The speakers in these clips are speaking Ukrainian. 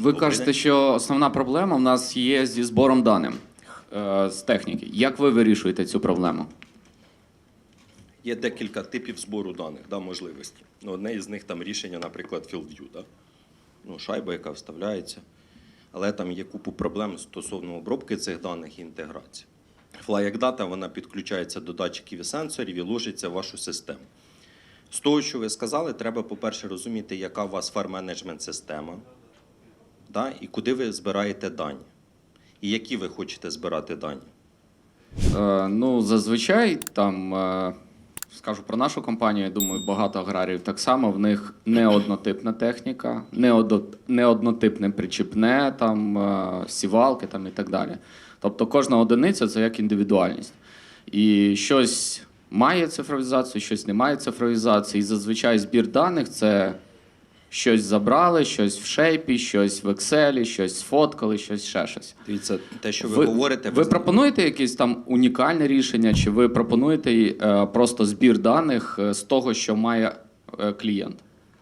Ви кажете, що основна проблема в нас є зі збором даних е, з техніки. Як ви вирішуєте цю проблему? Є декілька типів збору даних, да, можливості. Ну, одне із них там рішення, наприклад, FieldView, да? ну, шайба, яка вставляється. Але там є купу проблем стосовно обробки цих даних і інтеграції. Fly Data вона підключається до датчиків і сенсорів і ложиться в вашу систему. З того, що ви сказали, треба, по-перше, розуміти, яка у вас фарм-менеджмент система, да? і куди ви збираєте дані, і які ви хочете збирати дані. Е, ну, зазвичай там. Е, Скажу про нашу компанію, я думаю, багато аграріїв так само. В них не однотипна техніка, не, одо, не однотипне причіпне, там е, сівалки там і так далі. Тобто кожна одиниця це як індивідуальність. І щось має цифровізацію, щось не має цифровізації. І зазвичай збір даних це щось забрали, щось в шейпі, щось в Excel, щось сфоткали, щось ще щось. Дивіться, те, що ви, говорите, ви пропонуєте якесь там унікальне рішення, чи ви пропонуєте е, просто збір даних е, з того, що має е, клієнт?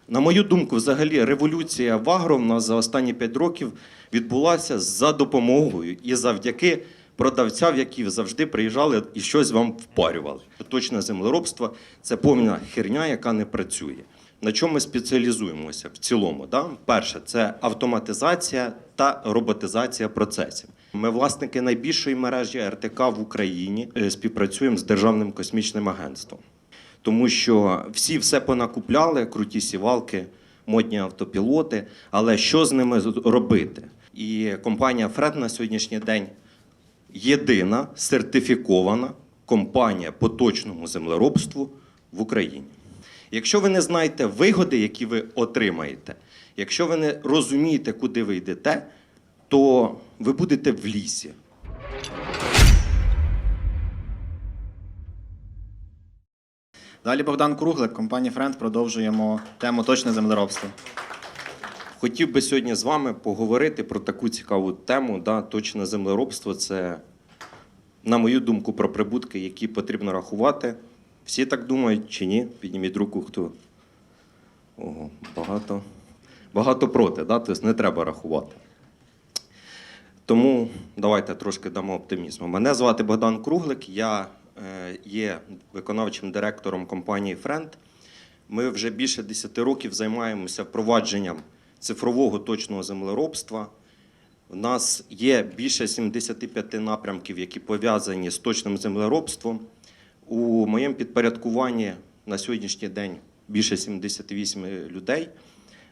На мою думку, взагалі революція в агро в нас за останні 5 років відбулася за допомогою і завдяки продавцям, які завжди приїжджали і щось вам впарювали. Точне землеробство це повна херня, яка не працює. На чому ми спеціалізуємося в цілому? Да? Перше, це автоматизація та роботизація процесів. Ми власники найбільшої мережі РТК в Україні е, співпрацюємо з Державним космічним агентством тому що всі все понакупляли, круті сівалки, модні автопілоти. Але що з ними робити? І компанія Фред на сьогоднішній день єдина сертифікована компанія по точному землеробству в Україні. Якщо ви не знаєте вигоди, які ви отримаєте, якщо ви не розумієте, куди ви йдете, то ви будете в лісі. Далі Богдан Круглик, компанія Френд. Продовжуємо тему точне землеробство. Хотів би сьогодні з вами поговорити про таку цікаву тему. Да, точне землеробство це, на мою думку, про прибутки, які потрібно рахувати. Всі так думають чи ні? Підніміть руку, хто. Ого, багато. Багато проти, да? тобто не треба рахувати. Тому давайте трошки дамо оптимізму. Мене звати Богдан Круглик, я е, є виконавчим директором компанії Френд. Ми вже більше 10 років займаємося впровадженням цифрового точного землеробства. У нас є більше 75 напрямків, які пов'язані з точним землеробством. У моєму підпорядкуванні на сьогоднішній день більше 78 людей.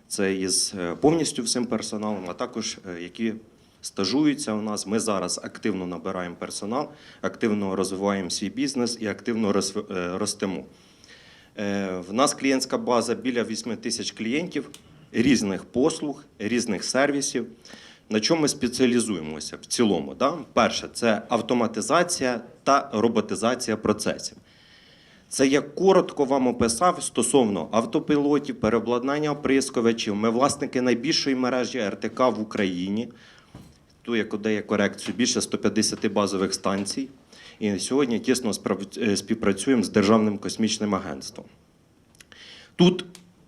Це із е, повністю всім персоналом, а також е, які стажуються у нас. Ми зараз активно набираємо персонал, активно розвиваємо свій бізнес і активно е, ростемо. Е, В нас клієнтська база біля 8 тисяч клієнтів, різних послуг, різних сервісів. На чому ми спеціалізуємося в цілому? Да? Перше, це автоматизація та роботизація процесів. Це я коротко вам описав стосовно автопілотів, переобладнання оприскувачів. Ми власники найбільшої мережі РТК в Україні. Ту, яку дає корекцію, більше 150 базових станцій. І сьогодні тісно е, співпрацюємо з Державним космічним агентством. Тут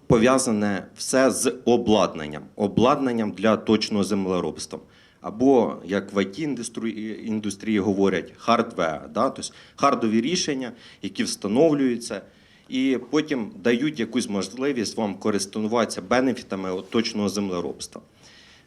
пов'язане все з обладнанням, обладнанням для точного землеробства. Або, як в it індустрії, говорять, хардвер, да? тобто хардові рішення, які встановлюються, і потім дають якусь можливість вам користуватися бенефітами точного землеробства.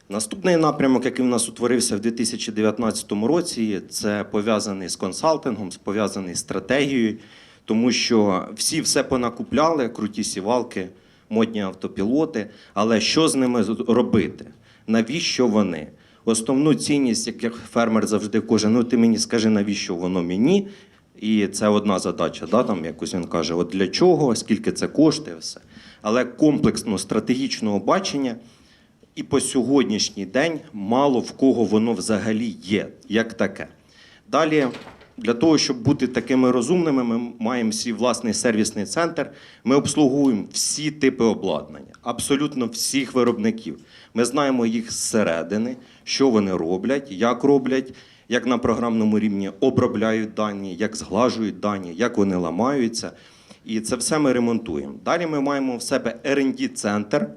Наступний напрямок, який в нас утворився в 2019 році, це пов'язаний з консалтингом, пов'язаний з стратегією, тому що всі все понакупляли, круті сівалки, модні автопілоти. Але що з ними робити? Навіщо вони? Основну цінність, як фермер завжди каже, ну ти мені скажи, навіщо воно мені? І це одна задача, да, там якось він каже, от для чого, скільки це коштує, все. Але комплексно стратегічного бачення і по сьогоднішній день мало в кого воно взагалі є, як таке. Далі, для того, щоб бути такими розумними, ми маємо свій власний сервісний центр. Ми обслуговуємо всі типи обладнання, абсолютно всіх виробників. Ми знаємо їх зсередини, що вони роблять, як роблять, як на програмному рівні обробляють дані, як зглажують дані, як вони ламаються. І це все ми ремонтуємо. Далі ми маємо в себе R&D центр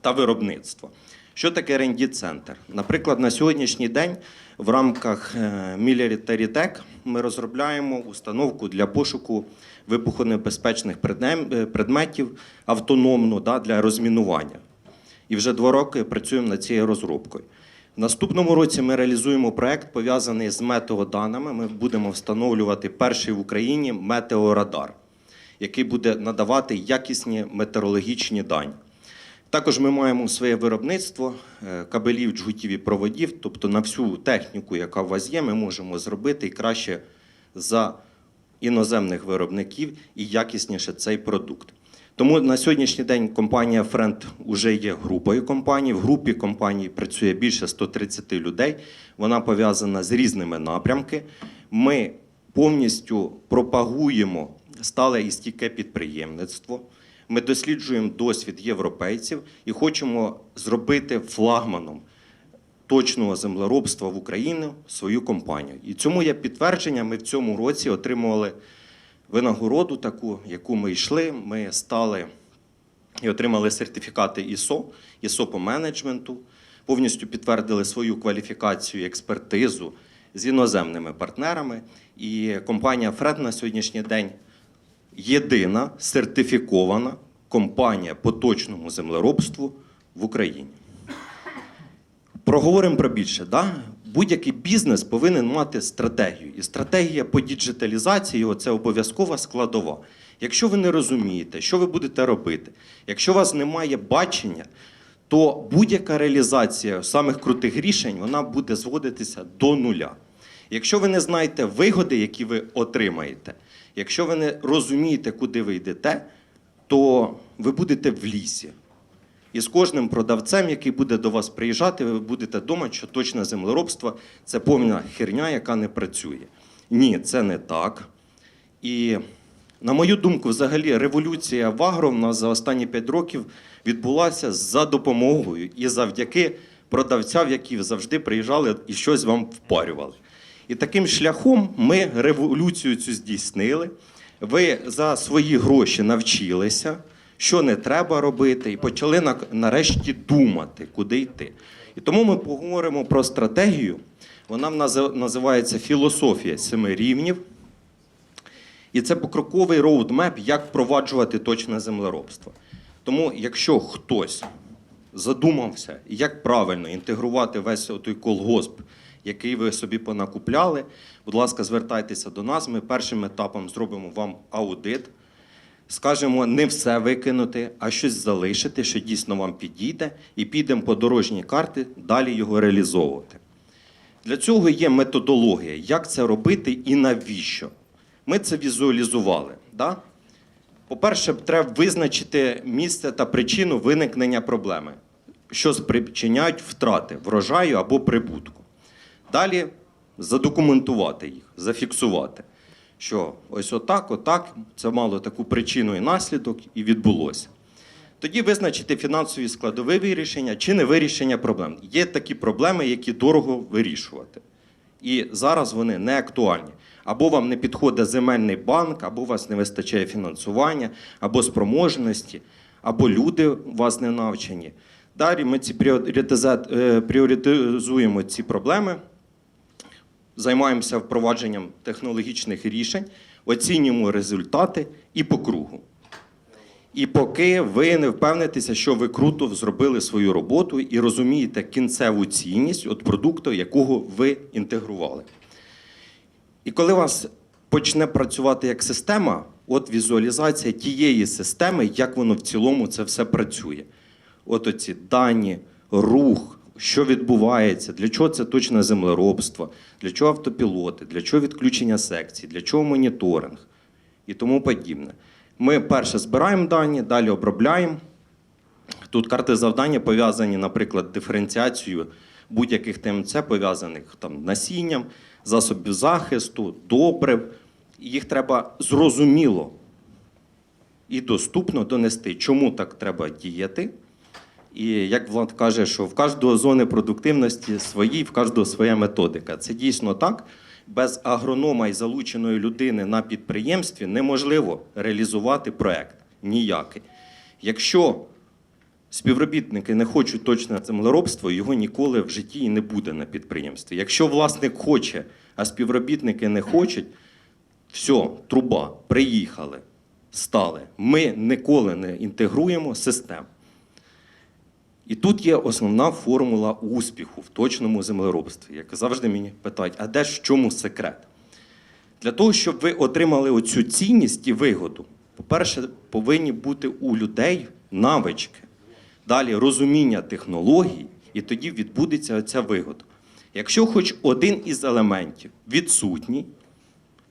та виробництво. Що таке rd центр Наприклад, на сьогоднішній день в рамках е, Military Tech ми розробляємо установку для пошуку вибухонебезпечних е, предметів автономно да, для розмінування. І вже два роки працюємо над цією розробкою. В наступному році ми реалізуємо проект, пов'язаний з метеоданими. Ми будемо встановлювати перший в Україні метеорадар, який буде надавати якісні метеорологічні дані. Також ми маємо своє виробництво е, кабелів, джгутів і проводів, тобто на всю техніку, яка у вас є, ми можемо зробити і краще за іноземних виробників і якісніше цей продукт. Тому на сьогоднішній день компанія Френд вже є групою компаній. В групі компаній працює більше 130 людей. Вона пов'язана з різними напрямками. Ми повністю пропагуємо стале і стійке підприємництво. Ми досліджуємо досвід європейців і хочемо зробити флагманом точного землеробства в Україні свою компанію. І цьому є підтвердження. Ми в цьому році отримували винагороду таку, яку ми йшли. Ми стали і отримали сертифікати ISO, ISO по менеджменту, повністю підтвердили свою кваліфікацію експертизу з іноземними партнерами. І компанія Фред на сьогоднішній день єдина сертифікована компанія по точному землеробству в Україні. Проговоримо про більше. Да? Будь-який бізнес повинен мати стратегію. І стратегія по діджиталізації це обов'язкова складова. Якщо ви не розумієте, що ви будете робити, якщо у вас немає бачення, то будь-яка реалізація самих крутих рішень вона буде зводитися до нуля. Якщо ви не знаєте вигоди, які ви отримаєте, якщо ви не розумієте, куди ви йдете, то ви будете в лісі. І з кожним продавцем, який буде до вас приїжджати, ви будете думати, що точне землеробство це повна херня, яка не працює. Ні, це не так. І на мою думку, взагалі революція в агро в нас за останні 5 років відбулася за допомогою і завдяки продавцям, які завжди приїжджали і щось вам впарювали. І таким шляхом ми революцію цю здійснили. Ви за свої гроші навчилися, що не треба робити, і почали на- нарешті думати, куди йти. І тому ми поговоримо про стратегію. Вона називається філософія семи рівнів. І це покроковий роудмеп, як впроваджувати точне землеробство. Тому, якщо хтось задумався, як правильно інтегрувати весь той колгосп, який ви собі понакупляли, будь ласка, звертайтеся до нас. Ми першим етапом зробимо вам аудит. Скажемо не все викинути, а щось залишити, що дійсно вам підійде, і підемо по дорожній карті далі його реалізовувати. Для цього є методологія, як це робити і навіщо. Ми це візуалізували. Да? По-перше, треба визначити місце та причину виникнення проблеми, що спричиняють втрати врожаю або прибутку. Далі задокументувати їх, зафіксувати, що ось отак, отак, це мало таку причину і наслідок, і відбулося. Тоді визначити фінансові складові вирішення чи не вирішення проблем. Є такі проблеми, які дорого вирішувати. І зараз вони не актуальні. Або вам не підходить земельний банк, або у вас не вистачає фінансування, або спроможності, або люди у вас не навчені. Далі ми ці е, пріоритизуємо ці проблеми, займаємося впровадженням технологічних рішень, оцінюємо результати і по кругу. І поки ви не впевнитеся, що ви круто зробили свою роботу і розумієте кінцеву цінність від продукту, якого ви інтегрували. І коли у вас почне працювати як система, от візуалізація тієї системи, як воно в цілому це все працює. От оці дані, рух, що відбувається, для чого це точне землеробство, для чого автопілоти, для чого відключення секцій, для чого моніторинг і тому подібне. Ми перше збираємо дані, далі обробляємо. Тут карти завдання пов'язані, наприклад, диференціацією будь-яких ТМЦ, пов'язаних там насінням, засобів захисту, добрив. Їх треба зрозуміло і доступно донести, чому так треба діяти. І як Влад каже, що в кожного зони продуктивності свої, в кожного своя методика. Це дійсно так. Без агронома і залученої людини на підприємстві неможливо реалізувати проект ніякий. Якщо співробітники не хочуть точне землеробство, його ніколи в житті і не буде на підприємстві. Якщо власник хоче, а співробітники не хочуть, все, труба, приїхали, стали. Ми ніколи не інтегруємо систему. І тут є основна формула успіху в точному землеробстві. Як завжди мені питають, а де ж в чому секрет? Для того, щоб ви отримали оцю цінність і вигоду, по-перше, повинні бути у людей навички, далі розуміння технологій, і тоді відбудеться оця вигода. Якщо хоч один із елементів відсутній,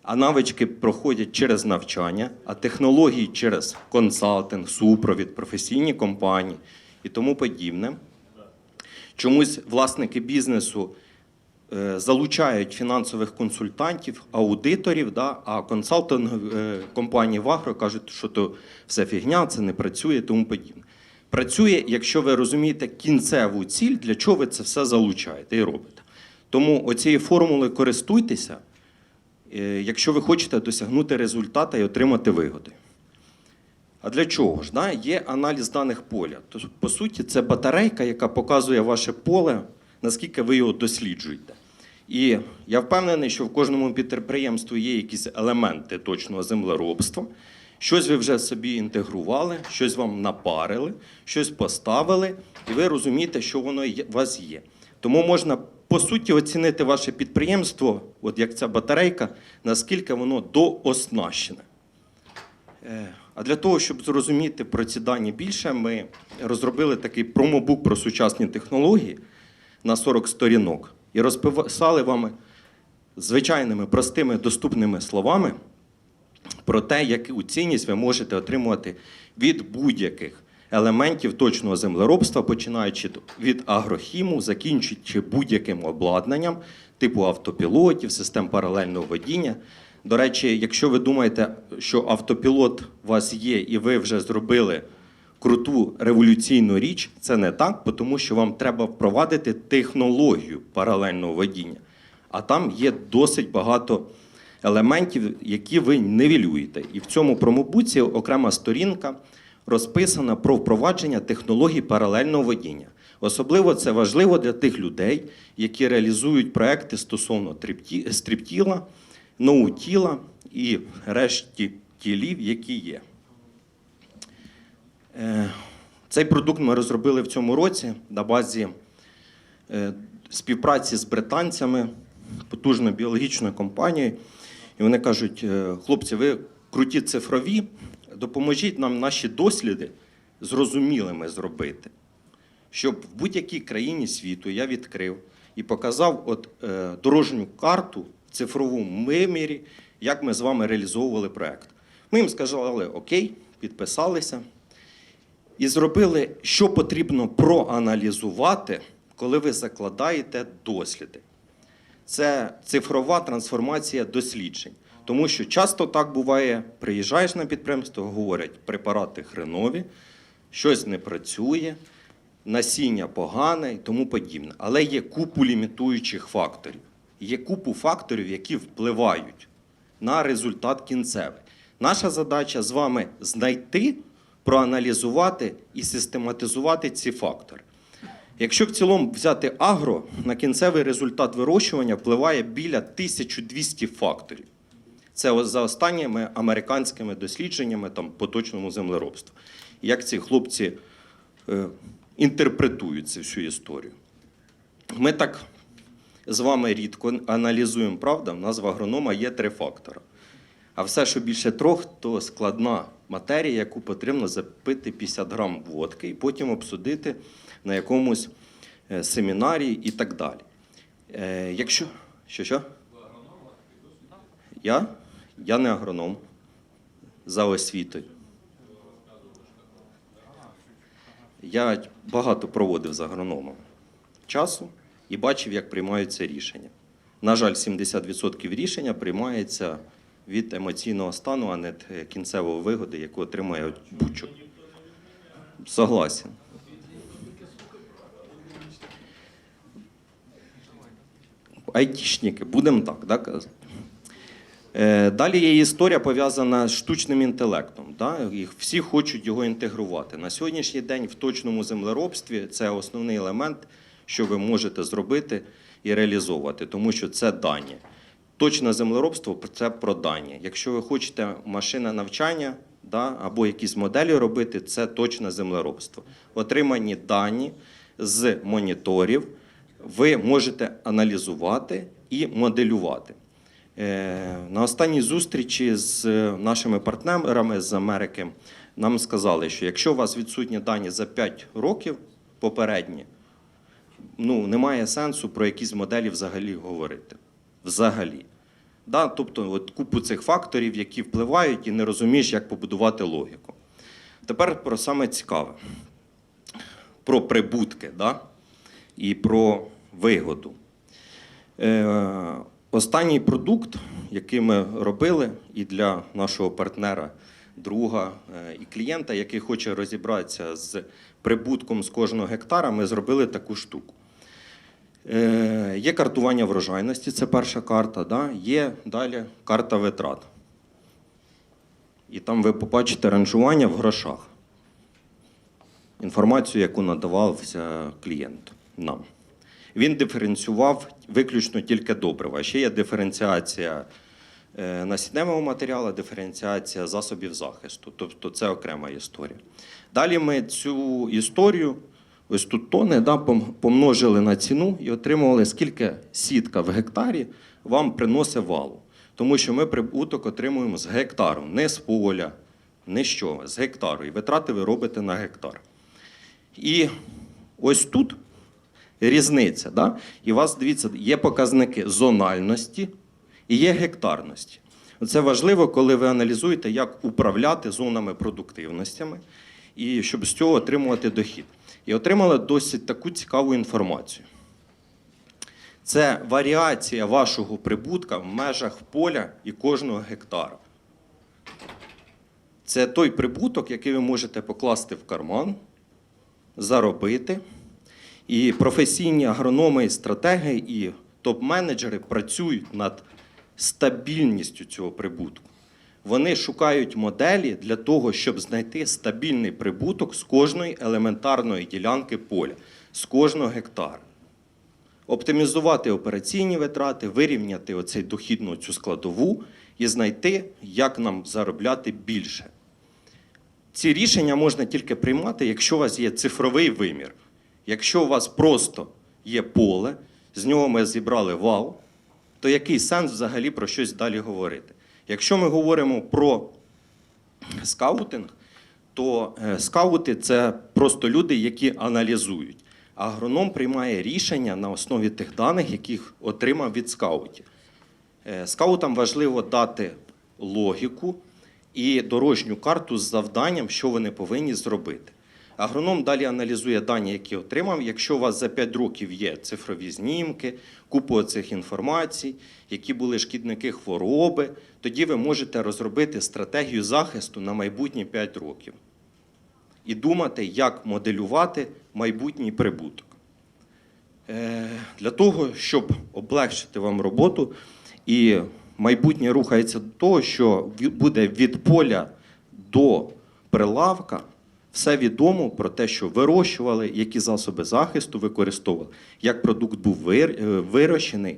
а навички проходять через навчання, а технології через консалтинг, супровід, професійні компанії і тому подібне. Чомусь власники бізнесу е, залучають фінансових консультантів, аудиторів, да, а консалтинг е, компанії в Агро кажуть, що то все фігня, це не працює тому подібне. Працює, якщо ви розумієте кінцеву ціль, для чого ви це все залучаєте і робите. Тому оцією формулою користуйтеся, е, якщо ви хочете досягнути результату і отримати вигоди. А для чого ж? Да? Є аналіз даних поля. Тобто, по суті, це батарейка, яка показує ваше поле, наскільки ви його досліджуєте. І я впевнений, що в кожному підприємстві є якісь елементи точного землеробства. Щось ви вже собі інтегрували, щось вам напарили, щось поставили, і ви розумієте, що воно у вас є. Тому можна по суті оцінити ваше підприємство, от як ця батарейка, наскільки воно дооснащене. Е, А для того, щоб зрозуміти про ці дані більше, ми розробили такий промобук про сучасні технології на 40 сторінок і розписали вам звичайними простими доступними словами про те, яку цінність ви можете отримувати від будь-яких елементів точного землеробства, починаючи від агрохіму, закінчуючи будь-яким обладнанням, типу автопілотів, систем паралельного водіння. До речі, якщо ви думаєте, що автопілот у вас є, і ви вже зробили круту революційну річ, це не так, тому що вам треба впровадити технологію паралельного водіння. А там є досить багато елементів, які ви нивелюєте. І в цьому промобуці окрема сторінка розписана про впровадження технологій паралельного водіння. Особливо це важливо для тих людей, які реалізують проекти стосовно трипті- стріптіла, ноутіла і решті тілів, які є. Е, Цей продукт ми розробили в цьому році на базі е, співпраці з британцями, потужною біологічною компанією. І вони кажуть: е, хлопці, ви круті цифрові, допоможіть нам наші досліди зрозумілими зробити. Щоб в будь-якій країні світу я відкрив і показав от, дорожню карту цифровому вимірі, як ми з вами реалізовували проект. Ми їм сказали, окей, підписалися і зробили, що потрібно проаналізувати, коли ви закладаєте досліди. Це цифрова трансформація досліджень. Тому що часто так буває, приїжджаєш на підприємство, говорять, препарати хренові, щось не працює, насіння погане і тому подібне. Але є купу лімітуючих факторів. Є купу факторів, які впливають на результат кінцевий. Наша задача з вами знайти, проаналізувати і систематизувати ці фактори. Якщо в цілому взяти агро, на кінцевий результат вирощування впливає біля 1200 факторів. Це за останніми американськими дослідженнями там, по точному землеробству. Як ці хлопці е, інтерпретують цю всю історію. Ми так з вами рідко аналізуємо, правда, в нас в агронома є три фактори. А все, що більше трьох, то складна матерія, яку потрібно запити 50 грам водки і потім обсудити на якомусь е, семінарі і так далі. Е, якщо. Що, що? Я? Я не агроном за освітою. Я багато проводив з агрономом часу і бачив, як приймаються рішення. На жаль, 70% рішення приймається від емоційного стану, а не від кінцевої вигоди, яку отримує будь-що. Согласен. Айтішники, будемо так, да. Е, Далі є історія пов'язана з штучним інтелектом. Да? Всі хочуть його інтегрувати. На сьогоднішній день в точному землеробстві це основний елемент, що ви можете зробити і реалізовувати, тому що це дані. Точне землеробство це про дані. Якщо ви хочете машина навчання да, або якісь моделі робити, це точне землеробство. Отримані дані з моніторів ви можете аналізувати і моделювати. Е, На останній зустрічі з нашими партнерами з Америки нам сказали, що якщо у вас відсутні дані за 5 років попередні, ну, немає сенсу про якісь моделі взагалі говорити. Взагалі. Да? Тобто, от купу цих факторів, які впливають, і не розумієш, як побудувати логіку. Тепер про саме цікаве: про прибутки да? і про вигоду. Е, останній продукт, який ми робили, і для нашого партнера, друга е, і клієнта, який хоче розібратися з прибутком з кожного гектара, ми зробили таку штуку. Е, є картування врожайності, це перша карта. Да? Є далі карта витрат. І там ви побачите ранжування в грошах. Інформацію, яку надавався клієнт нам. Він диференціював виключно тільки добрива. Ще є диференціація насінневого матеріалу, диференціація засобів захисту. Тобто це окрема історія. Далі ми цю історію, ось тут тони, да, помножили на ціну і отримували, скільки сітка в гектарі вам приносить валу. Тому що ми прибуток отримуємо з гектару, не з поля, не чого, з гектару. І витрати ви робите на гектар. І ось тут різниця. Да? І у вас, дивіться, є показники зональності і є гектарності. Це важливо, коли ви аналізуєте, як управляти зонами продуктивностями, і щоб з цього отримувати дохід. І отримали досить таку цікаву інформацію. Це варіація вашого прибутка в межах поля і кожного гектара. Це той прибуток, який ви можете покласти в карман, заробити. І професійні агрономи, і стратеги, і топ-менеджери працюють над стабільністю цього прибутку. Вони шукають моделі для того, щоб знайти стабільний прибуток з кожної елементарної ділянки поля, з кожного гектара. Оптимізувати операційні витрати, вирівняти оцей дохідну цю складову і знайти, як нам заробляти більше. Ці рішення можна тільки приймати, якщо у вас є цифровий вимір. Якщо у вас просто є поле, з нього ми зібрали вал, то який сенс взагалі про щось далі говорити? Якщо ми говоримо про скаутинг, то е, скаути це просто люди, які аналізують. Агроном приймає рішення на основі тих даних, яких отримав від скаутів. Е, Скаутам важливо дати логіку і дорожню карту з завданням, що вони повинні зробити. Агроном далі аналізує дані, які отримав. Якщо у вас за 5 років є цифрові знімки, купу цих інформацій, які були шкідники хвороби, тоді ви можете розробити стратегію захисту на майбутні 5 років і думати, як моделювати майбутній прибуток. Е, Для того, щоб облегшити вам роботу, і майбутнє рухається до того, що буде від поля до прилавка все відомо про те, що вирощували, які засоби захисту використовували, як продукт був е, вирощений,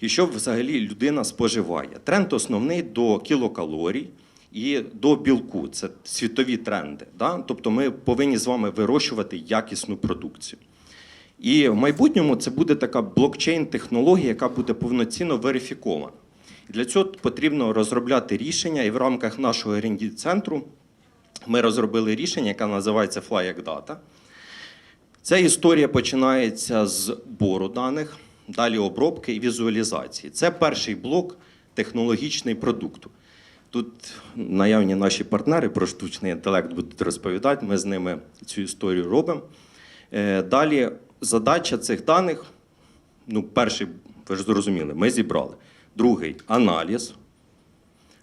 і що взагалі людина споживає. Тренд основний до кілокалорій і до білку. Це світові тренди. Да? Тобто ми повинні з вами вирощувати якісну продукцію. І в майбутньому це буде така блокчейн-технологія, яка буде повноцінно верифікована. Для цього потрібно розробляти рішення, і в рамках нашого rd центру ми розробили рішення, яке називається Fly Data. Ця історія починається з бору даних, далі обробки і візуалізації. Це перший блок технологічний продукту. Тут наявні наші партнери про штучний інтелект будуть розповідати. Ми з ними цю історію робимо. Е, Далі задача цих даних. Ну, перший, ви ж зрозуміли, ми зібрали. Другий аналіз.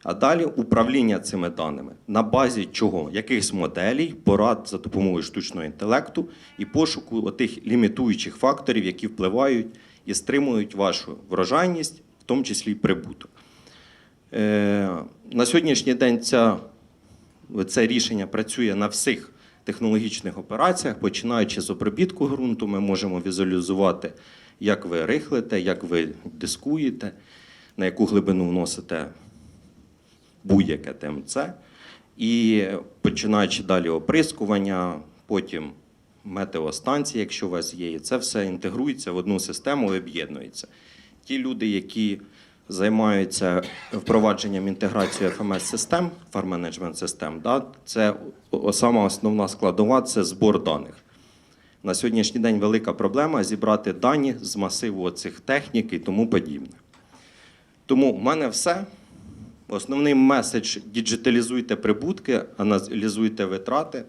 А далі управління цими даними на базі чого? Якихось моделей, порад за допомогою штучного інтелекту і пошуку тих лімітуючих факторів, які впливають і стримують вашу врожайність, в тому числі й прибуток. Е, На сьогоднішній день ця, це рішення працює на всіх технологічних операціях, починаючи з обробітку ґрунту, ми можемо візуалізувати, як ви рихлите, як ви дискуєте, на яку глибину вносите будь-яке ТМЦ. І починаючи далі оприскування, потім метеостанції, якщо у вас є, і це все інтегрується в одну систему і об'єднується. Ті люди, які займаються впровадженням інтеграції FMS-систем, фарм-менеджмент систем, да, це сама основна складова це збор даних. На сьогоднішній день велика проблема зібрати дані з масиву цих технік і тому подібне. Тому в мене все. Основний меседж діджиталізуйте прибутки, аналізуйте витрати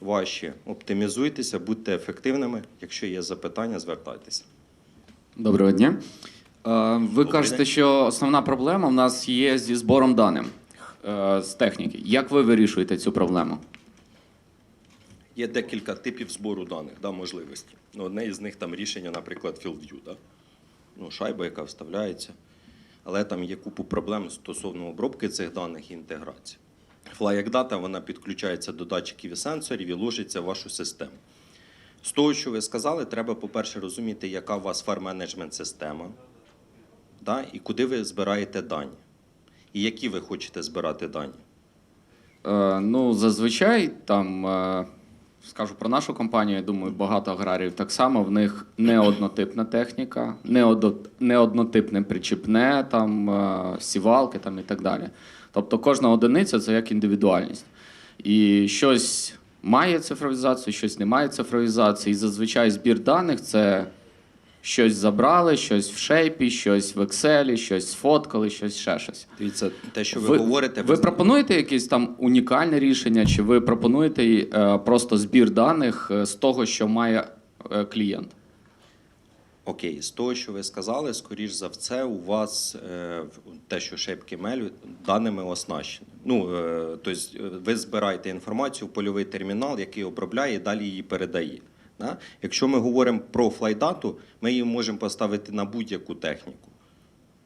ваші, оптимізуйтеся, будьте ефективними. Якщо є запитання, звертайтеся. Доброго дня. Е, Ви кажете, що основна проблема в нас є зі збором даних е, з техніки. Як ви вирішуєте цю проблему? Є декілька типів збору даних, да, можливості. Ну, одне із них там рішення, наприклад, FieldView, да? ну, шайба, яка вставляється. Але там є купу проблем стосовно обробки цих даних і інтеграції. Fly Data вона підключається до датчиків і сенсорів і ложиться в вашу систему. З того, що ви сказали, треба, по-перше, розуміти, яка у вас фарм-менеджмент система, да? і куди ви збираєте дані, і які ви хочете збирати дані. Е, Ну, зазвичай там, е, скажу про нашу компанію, я думаю, багато аграріїв так само. В них не однотипна техніка, не, однотипне причіпне, там, е, сівалки там, і так далі. Тобто кожна одиниця це як індивідуальність. І щось має цифровізацію, щось не має цифровізації. І зазвичай збір даних це щось забрали, щось в шейпі, щось в Excel, щось сфоткали, щось ще щось. Дивіться, те, що ви, говорите, Ви пропонуєте якесь там унікальне рішення, чи ви пропонуєте е, просто збір даних е, з того, що має е, клієнт? Окей, з того, що ви сказали, скоріш за все, у вас е, те, що шейпки мелю, даними оснащені. Ну, е, тобто ви збираєте інформацію в польовий термінал, який обробляє і далі її передає. Да? Якщо ми говоримо про флайдату, ми її можемо поставити на будь-яку техніку.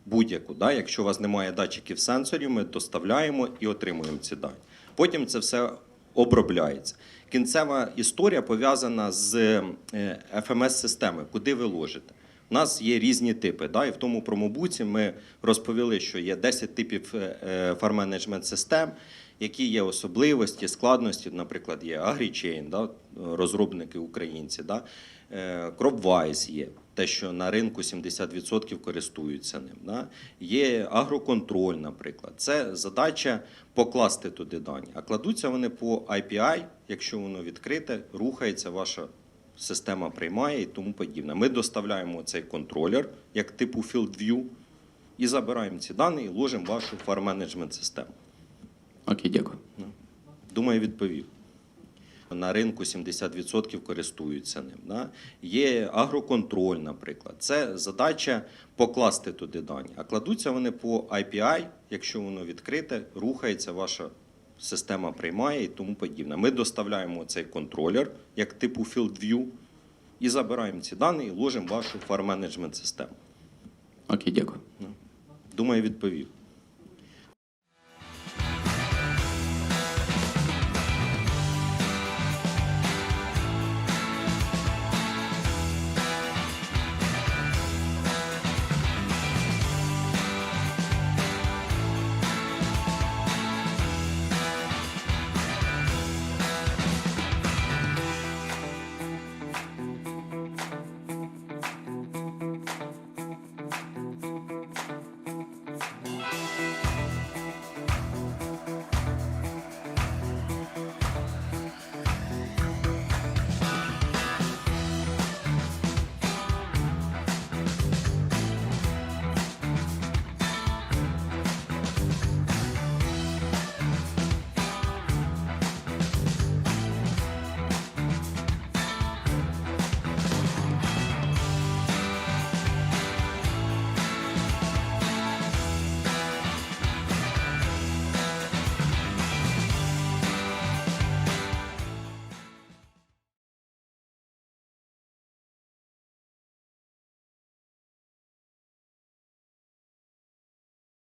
Будь-яку, да? якщо у вас немає датчиків сенсорів, ми доставляємо і отримуємо ці дані. Потім це все обробляється. Кінцева історія пов'язана з е, FMS-системи, куди ви ложите. У нас є різні типи. Да? І в тому промобуці ми розповіли, що є 10 типів е, фарм-менеджмент систем, які є особливості, складності. Наприклад, є AgriChain, да? розробники українці. Да? Е, CropWise є, те, що на ринку 70% користуються ним. Да? Є агроконтроль, наприклад. Це задача покласти туди дані. А кладуться вони по IPI, якщо воно відкрите, рухається, ваша система приймає і тому подібне. Ми доставляємо цей контролер як типу FieldView і забираємо ці дані і ложимо в вашу фарм-менеджмент систему. Окей, дякую. Думаю, відповів. На ринку 70% користуються ним. Да? Є агроконтроль, наприклад. Це задача покласти туди дані. А кладуться вони по IPI, якщо воно відкрите, рухається, ваша система приймає і тому подібне. Ми доставляємо цей контролер як типу FieldView і забираємо ці дані і ложимо вашу фарм-менеджмент систему. Окей, дякую. Думаю, відповів.